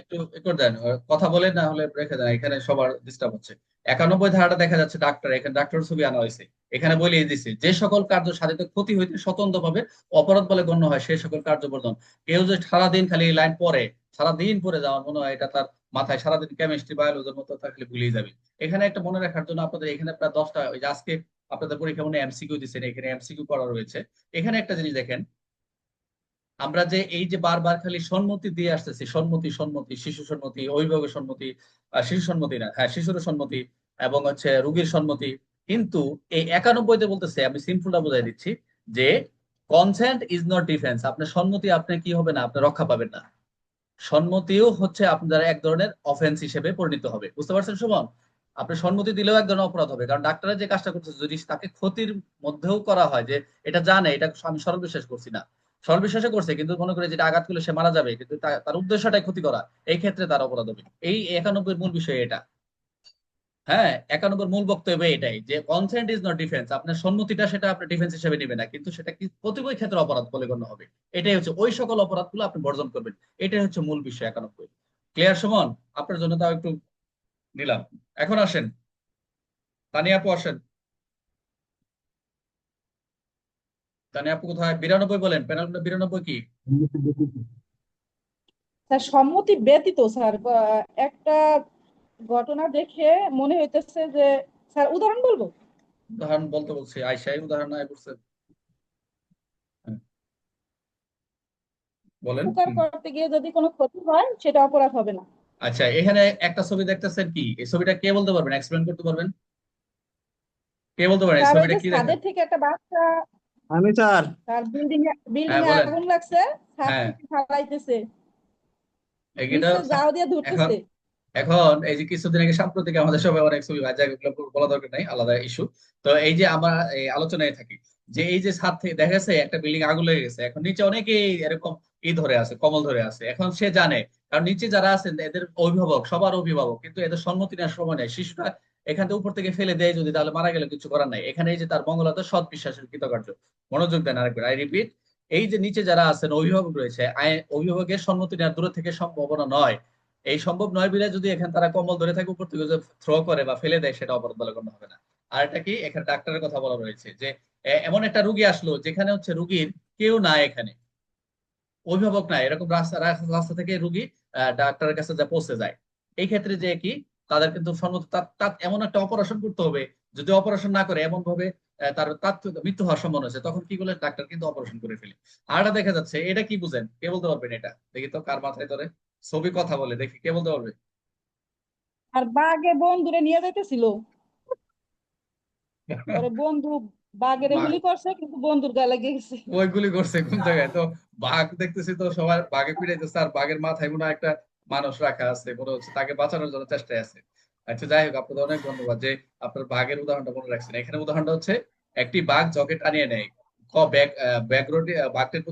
একটু করে দেন কথা বলেন না হলে রেখে দেন, এখানে সবার ডিস্টার্ব হচ্ছে। একানব্বই ধারাটা দেখা যাচ্ছে ডাক্তার এখানে ডাক্তার ছবি আনা হয়েছে। এখানে বলিয়ে দিছে যে সকল কার্য সাধিত ক্ষতি হইতে স্বতন্ত্রভাবে অপরাধ বলে গণ্য হয়, সেই সকল কার্য বর্জন কেউ যে সারাদিন খালি এই লাইন পরে সারাদিন পরে যাওয়ার মনে হয় এটা তার মাথায়, সারাদিন কেমিস্ট্রি বায়োলজির মতো থাকলে ভুলিয়ে যাবে। এখানে একটা মনে রাখার জন্য আপনাদের এখানে প্রায় দশটা, ওই আজকে আপনাদের পরীক্ষা মনে এমসিকিউ দিচ্ছেন, এখানে এমসিকিউ করা রয়েছে। এখানে একটা জিনিস দেখেন আমরা যে এই যে বারবার খালি সম্মতি দিয়ে আসতেছি সম্মতি সম্মতি শিশু সম্মতি অভিভাবকের সম্মতি শিশু সম্মতি না হ্যাঁ শিশুর সম্মতি এবং হচ্ছে রুগীর সম্মতি কিন্তু এই একানব্বইতে বলতেছে, আমি সিম্পলটা বোঝাই দিচ্ছি যে কনসেন্ট ইজ নট ডিফেন্স আপনার সম্মতি আপনি কি হবে না? আপনি রক্ষা পাবেন না। সম্মতিও হচ্ছে আপনার এক ধরনের অফেন্স হিসেবে পরিণত হবে। বুঝতে পারছেন, সুমন? আপনি সম্মতি দিলেও এক ধরনের অপরাধ হবে। কারণ ডাক্তাররা যে কাজটা করছে যদি তাকে ক্ষতির মধ্যেও করা হয় যে এটা জানে, এটা আমি সর্ববিশ্বাস করছি না। সর্ববিশ্বাসে করছে, কিন্তু মনে করে যেটা আঘাত করলে সে মারা যাবে, কিন্তু তার উদ্দেশ্যটাই ক্ষতি করা এই ক্ষেত্রে তার অপরাধ হবে। এই একানব্বই মূল বিষয় এটা। হ্যাঁ একানব্বই মূল বক্তব্য এটাই যে কনসেন্ট ইজ নট ডিফেন্স আপনার সম্মতিটা সেটা আপনি ডিফেন্স হিসেবে নেবেন না, কিন্তু সেটা কি প্রতিবই ক্ষেত্রে অপরাধ বলে গণ্য হবে। এটাই হচ্ছে, ওই সকল অপরাধগুলো আপনি বর্জন করবেন। এটাই হচ্ছে মূল বিষয় একানব্বই। ক্লিয়ার সমান? আপনার জন্য তাও একটু নিলাম। এখন আসেন। তানিয়া আপু আসেন। তানিয়া আপু কোথায়? বিরানব্বই বলেন। প্যানেল বিরানব্বই কি? স্যার সম্মতি ব্যতীত স্যার একটা ঘটনা দেখে মনে হইতেছে যে স্যার উদাহরণ বলব? উদাহরণ বলতে বলছি। আয়সাই উদাহরণ নাই বলছে হ্যাঁ। বলেন। উপকার করতে গিয়ে যদি কোনো ক্ষতি হয় সেটা অপরাধ হবে না। আচ্ছা এখানে একটা ছবি দেখতেছেন কি? এই ছবিটা কে বলতে পারবেন? এক্সপ্লেন করতে পারবেন? কে বলতে পারেন? এই ছবিটা কি দেখেন? থেকে একটা বাচ্চা আমি স্যার তার বিল্ডিং বিল্ডিং হ্যাঁ, এ বলেন। আগুন লাগছে ছাদ হ্যাঁ। থেকে ফালাইতেছে। জাল দিয়ে ধরতেছে। এখন এই যে কিছুদিন আগে সাম্প্রতিক আমাদের সবাই অনেক ছবি এগুলো বলা দরকার নাই আলাদা ইস্যু তো এই যে আমরা এই আলোচনায় থাকি যে এই যে ছাদ থেকে দেখা গেছে একটা বিল্ডিং আগুন লেগে গেছে এখন নিচে অনেকেই এরকম ই ধরে আছে কমল ধরে আছে। এখন সে জানে কারণ নিচে যারা আছেন এদের অভিভাবক সবার অভিভাবক কিন্তু এদের সম্মতি নেওয়ার সময় নেই। শিশুটা এখান থেকে উপর থেকে ফেলে দেয়, যদি তাহলে মারা গেলে কিছু করার নাই। এখানে এই যে তার মঙ্গলতা সৎ বিশ্বাসের কৃতকার্য। মনোযোগ দেন আরেকবার আই রিপিট এই যে নিচে যারা আছেন, অভিভাবক রয়েছে অভিভাবকের সম্মতি নেওয়ার দূরে থেকে সম্ভাবনা নয়। এই সম্ভব নয় বিলে যদি এখানে তারা কম্বল ধরে থাকে, উপর থেকে থ্রো করে বা ফেলে দেয়, সেটা অপরাধ বলে গণ্য হবে না। আর এটা কি? এখানে ডাক্তারের কথা বলা রয়েছে যে এমন একটা রুগী আসলো, যেখানে হচ্ছে রুগীর কেউ নাই এখানে। অভিভাবক নাই, এরকম রাস্তা রাস্তা থেকে রুগী ডাক্তারের কাছে যা পৌঁছে যায়। এই ক্ষেত্রে যে কি? তাদের কিন্তু তার এমন একটা অপারেশন করতে হবে যদি অপারেশন না করে এমন ভাবে তার তার মৃত্যু হওয়ার সম্ভাবনা আছে তখন কি করলে ডাক্তার কিন্তু অপারেশন করে ফেলে। আর এটা দেখা যাচ্ছে এটা কি বুঝেন? কে বলতে পারবেন এটা? দেখি তো কার মাথায় ধরে। ছবি কথা বলে দেখি কে বলতে পারবে? আর বাঘে বন্ধুরে নিয়ে যাইতেছিল। বন্ধু বাঘের গুলি করছে কিন্তু বন্ধুর গায়ে লেগে গেছে। ওই গুলি করছে কোন জায়গায়? তো বাঘ দেখতেছি তো সবার বাঘে পিড়াইতেছে আর বাঘের মাথায় মনে একটা মানুষ রাখা আছে, মনে হচ্ছে তাকে বাঁচানোর জন্য চেষ্টায় আছে। আচ্ছা যাই হোক, আপনাদের অনেক ধন্যবাদ যে আপনার বাঘের উদাহরণটা মনে রাখছেন। এখানে উদাহরণটা হচ্ছে, একটি বাঘ জকেট আনিয়ে নেয়। ক, ব্যাগ ব্যাগ রোডে বাঘটির প্রতি